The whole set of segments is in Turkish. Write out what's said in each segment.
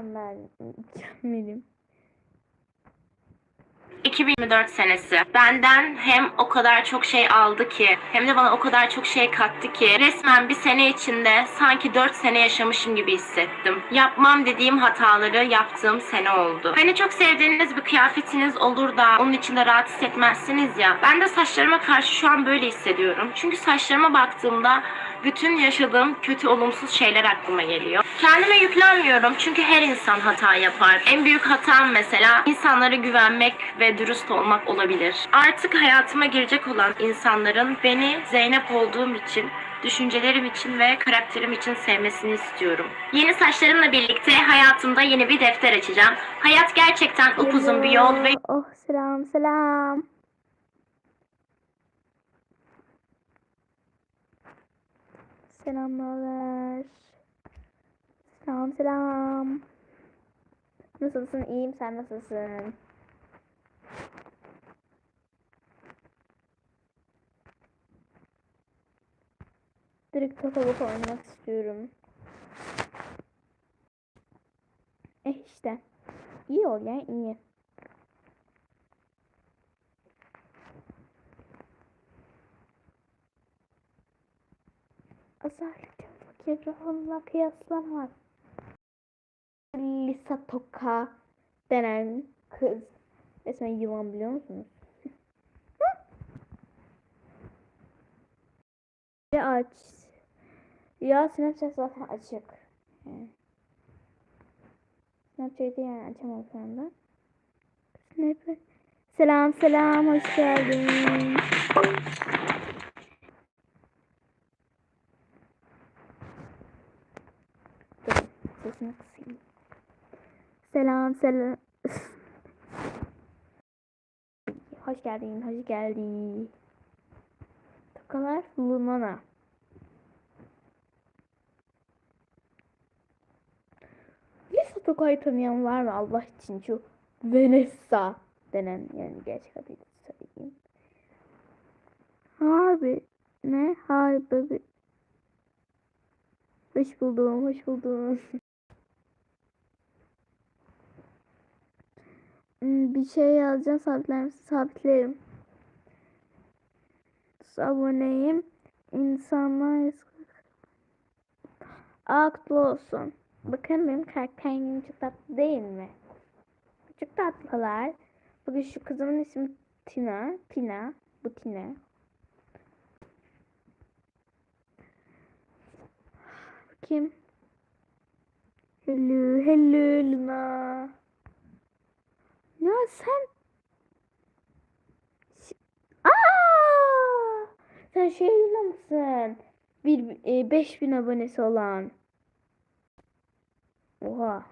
mükemmel. Mükemmelim. 2024 senesi. Benden hem o kadar çok şey aldı ki hem de bana o kadar çok şey kattı ki resmen bir sene içinde sanki 4 sene yaşamışım gibi hissettim. Yapmam dediğim hataları yaptığım sene oldu. Hani çok sevdiğiniz bir kıyafetiniz olur da onun içinde rahat hissetmezsiniz ya. Ben de saçlarıma karşı şu an böyle hissediyorum. Çünkü saçlarıma baktığımda bütün yaşadığım kötü olumsuz şeyler aklıma geliyor. Kendime yüklenmiyorum çünkü her insan hata yapar. En büyük hatam mesela insanlara güvenmek ve dürüst olmak olabilir. Artık hayatıma girecek olan insanların beni Zeynep olduğum için düşüncelerim için ve karakterim için sevmesini istiyorum. Yeni saçlarımla birlikte hayatımda yeni bir defter açacağım. Hayat gerçekten upuzun bir yol ve Oh selam selam. Selamlar. Selam selam. Nasılsın? İyiyim. Sen nasılsın? Direkt kafalık oynamak istiyorum. Eh işte. İyi ol ya iyi. Özellikle fakir onunla kıyaslamaz. Lisa Toka denen kız. Resmen yılan biliyor musunuz? Ya aç. Ya Snapchat zaten açık. Yani. Snapchat'i yani açamam şu anda. Snapchat. Selam selam hoş geldin. Dur sesini kısayım. Selam selam. hoş geldin hoş geldin. Tokalar Lunana. Lisa Toka'yı tanıyan var mı Allah için şu Vanessa denen yani gerçek adıyla söyleyeyim. Harbi ne? Harbi Hoş buldum, hoş buldum. bir şey yazacağım, sabitler misin? Sabitlerim. Aboneyim. İnsanlar aklı olsun. Bakın benim karakterim çok tatlı değil mi? Çok tatlılar. Bugün şu kızımın ismi Tina. Tina. Bu Tina. Kim? Hello, hello Luna. Ya sen Aa! Sen şey Luna mısın? Bir, e, 5000 abonesi olan. Oha.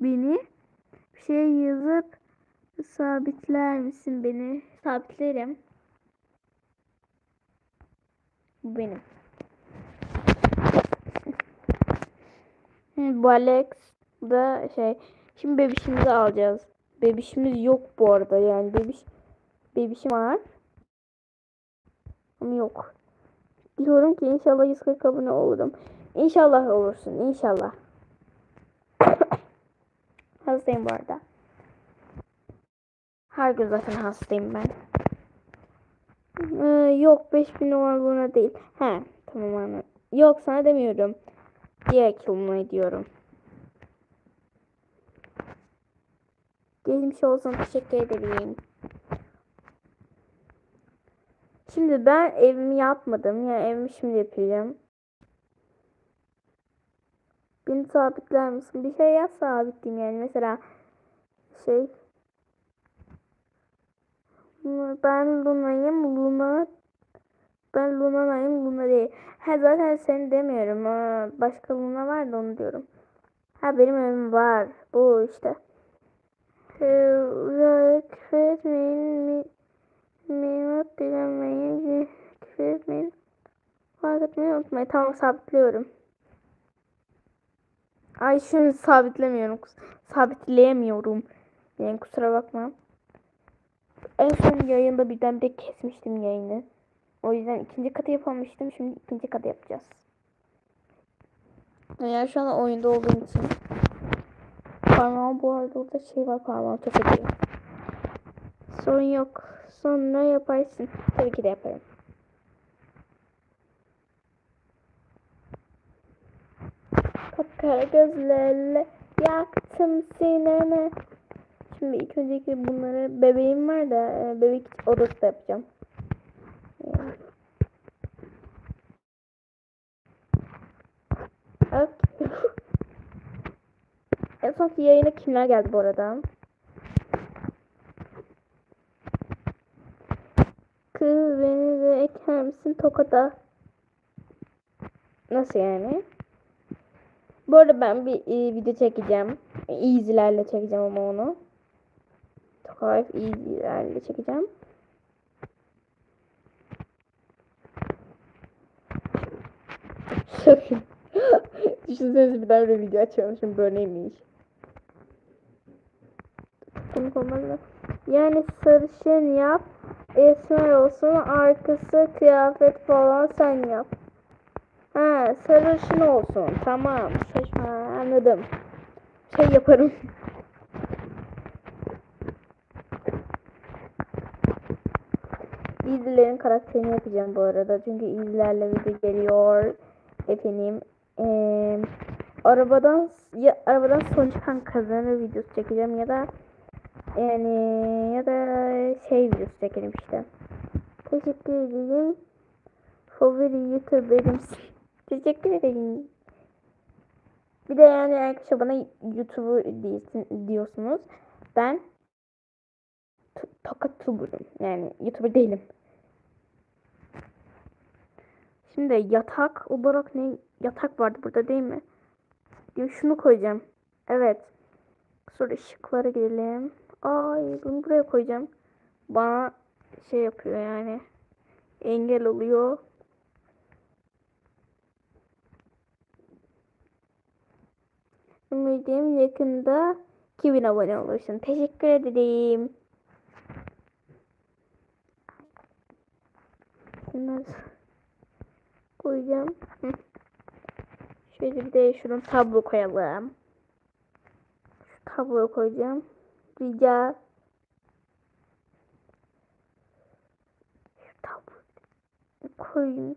Beni şey yazıp sabitler misin beni? Sabitlerim. Bu benim. Bu Alex da şey. Şimdi bebişimizi alacağız. Bebişimiz yok bu arada yani bebiş bebişim var. Ama yok. Diyorum ki inşallah 140 abone olurum. İnşallah olursun. inşallah. hastayım bu arada. Her gün zaten hastayım ben. Ee, yok 5000 olduğuna değil. He tamam anladım. Yok sana demiyorum. Diğer kelime diyorum. Geçmiş olsun teşekkür ederim. Şimdi ben evimi yapmadım. Yani evimi şimdi yapacağım. Beni sabitler misin? Bir şey yap sabitleyeyim yani. Mesela şey ben Luna'yım. Luna ben Luna'yım. Luna değil. Ha zaten seni demiyorum. Başka Luna var da onu diyorum. Ha benim evim var. Bu işte. Ee, Küfür etmeyin. Mi, Minut dilemeyin. Küfür etmeyin. Fark etmeyi unutmayın. Tamam sabitliyorum. Ay şunu sabitlemiyorum. Sabitleyemiyorum. Yani kusura bakma. En son yayında birdenbire kesmiştim yayını. O yüzden ikinci katı yapamamıştım. Şimdi ikinci katı yapacağız. Yani şu an oyunda olduğum için. Parmağım bu arada orada şey var parmağım çok acıyor. Sorun yok. Sonra yaparsın. Tabii ki de yaparım. Kapkara gözlerle yaktım sineme. Şimdi ilk önceki bunları bebeğim var da e, bebek odası da yapacağım. Evet. En sonki yayına kimler geldi bu arada? Kız beni de eker misin Tokat'a? Nasıl yani? Bu arada ben bir e, video çekeceğim. Easy'lerle çekeceğim ama onu. Tokat Easy'lerle çekeceğim. Şaka. Düşünsenize bir daha böyle video açıyormuşum böyleymiş. Komik olmaz mı? Yani sarışın yap. Esmer olsun. Arkası kıyafet falan sen yap. Ha sarışın olsun. Tamam. Saçma anladım. Şey yaparım. İzlilerin karakterini yapacağım bu arada. Çünkü izlerle video geliyor. Efendim. Eee arabadan ya arabadan son çıkan kazanır videosu çekeceğim ya da yani ya da şey videosu çekelim işte. Teşekkür ederim. Favori YouTuber'ımsın. Teşekkür ederim. Bir de yani arkadaşlar bana YouTuber diyorsunuz. Ben t- tokat tuburum. Yani YouTuber değilim. Şimdi yatak olarak ne? Yatak vardı burada değil mi? Ya şunu koyacağım. Evet. Sonra ışıklara gidelim. Ay bunu buraya koyacağım. Bana şey yapıyor yani. Engel oluyor. Ümidim yakında 2000 abone olursun. Teşekkür ederim. Bunları koyacağım. Şöyle bir de şunu tablo koyalım. Şu tabloyu koyacağım. Rica. Şu tabloyu koyayım.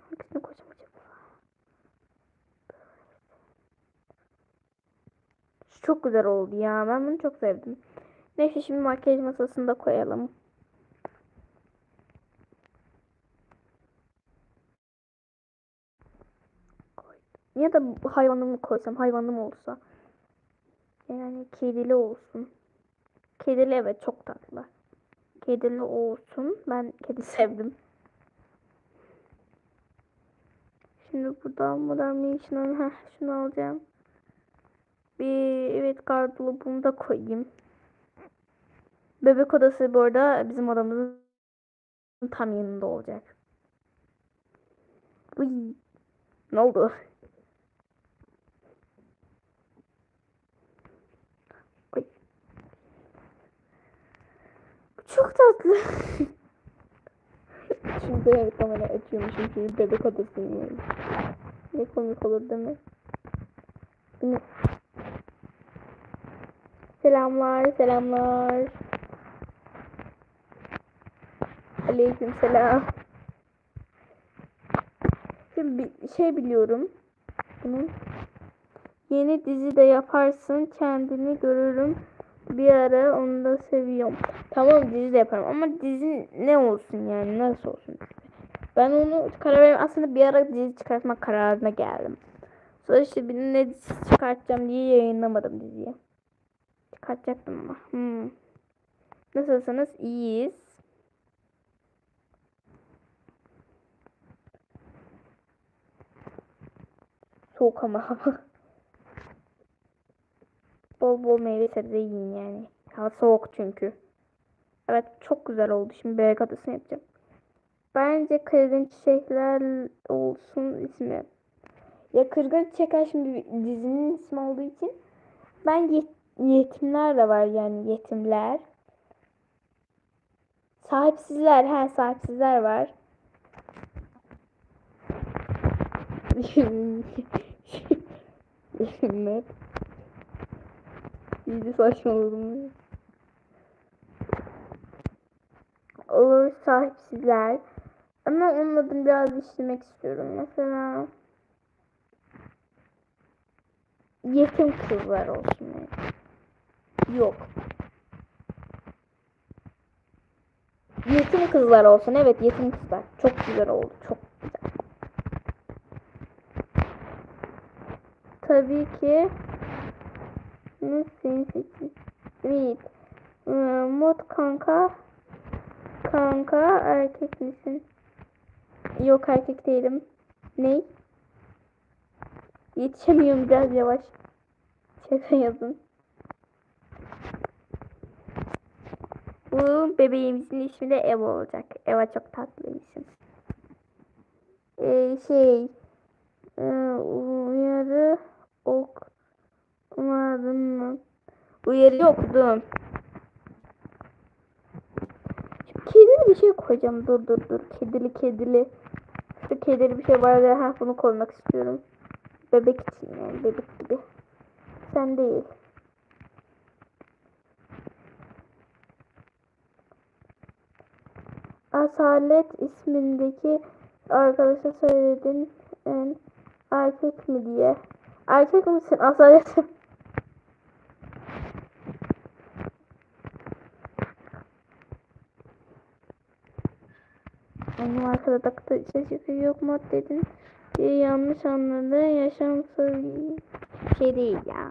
Hangisini koyacağım acaba? Çok güzel oldu ya. Ben bunu çok sevdim. Neyse şimdi makyaj masasını da koyalım. Ya da hayvanımı koysam hayvanım olsa. Yani kedili olsun. Kedili evet çok tatlı. Kedili olsun. Ben kedi sevdim. Şimdi buradan bir şunu, heh, şunu alacağım. Bir evet gardırobumu da koyayım. Bebek odası bu arada bizim odamızın tam yanında olacak. Uy. Ne oldu? Çok tatlı. Şimdi evet kamera açıyormuşum şimdi bebek odasındayım. Ne komik olur değil mi? Bunu- Selamlar, selamlar. Aleyküm selam. Şimdi bir şey biliyorum. Bunun yeni dizi de yaparsın kendini görürüm. Bir ara onu da seviyorum. Tamam dizi de yaparım ama dizi ne olsun yani nasıl olsun? Ben onu karar verdim. Aslında bir ara dizi çıkartmak kararına geldim. Sonra işte bir ne dizi çıkartacağım diye yayınlamadım diziyi. Çıkartacaktım ama. Hmm. Nasılsınız? İyiyiz. Soğuk ama. bol bol meyve sebze yiyin yani. Hava soğuk çünkü. Evet çok güzel oldu. Şimdi bebek adasını yapacağım. Bence kırgın çiçekler olsun ismi. Ya kırgın çiçekler şimdi dizinin ismi olduğu için ben yet- yetimler de var yani yetimler. Sahipsizler, he sahipsizler var. ne? İyice saçmaladım. Olur sahipsizler. Ama onun adını biraz işlemek istiyorum. Mesela yetim kızlar olsun. yani. Yok. Yetim kızlar olsun. Evet yetim kızlar. Çok güzel oldu. Çok güzel. Tabii ki Nasıl Read. Ee, Mod kanka. Kanka erkek misin? Yok erkek değilim. Ne? Yetişemiyorum biraz yavaş. Şaka yazın. Bu bebeğimizin ismi de Eva olacak. Eva çok tatlı bir isim. Ee, şey e, uyarı okumadın mı? Uyarı okudum. Kedili bir şey koyacağım. Dur dur dur. Kedili kedili. Şu kedili bir şey var ya. Ha, bunu koymak istiyorum. Bebek için yani. Bebek gibi. Sen değil. Asalet ismindeki arkadaşa söyledin erkek mi diye. Erkek misin Asalet? Benim arkada taktı ses yok mu dedin diye yanlış anladı. Yaşam soru şey değil ya.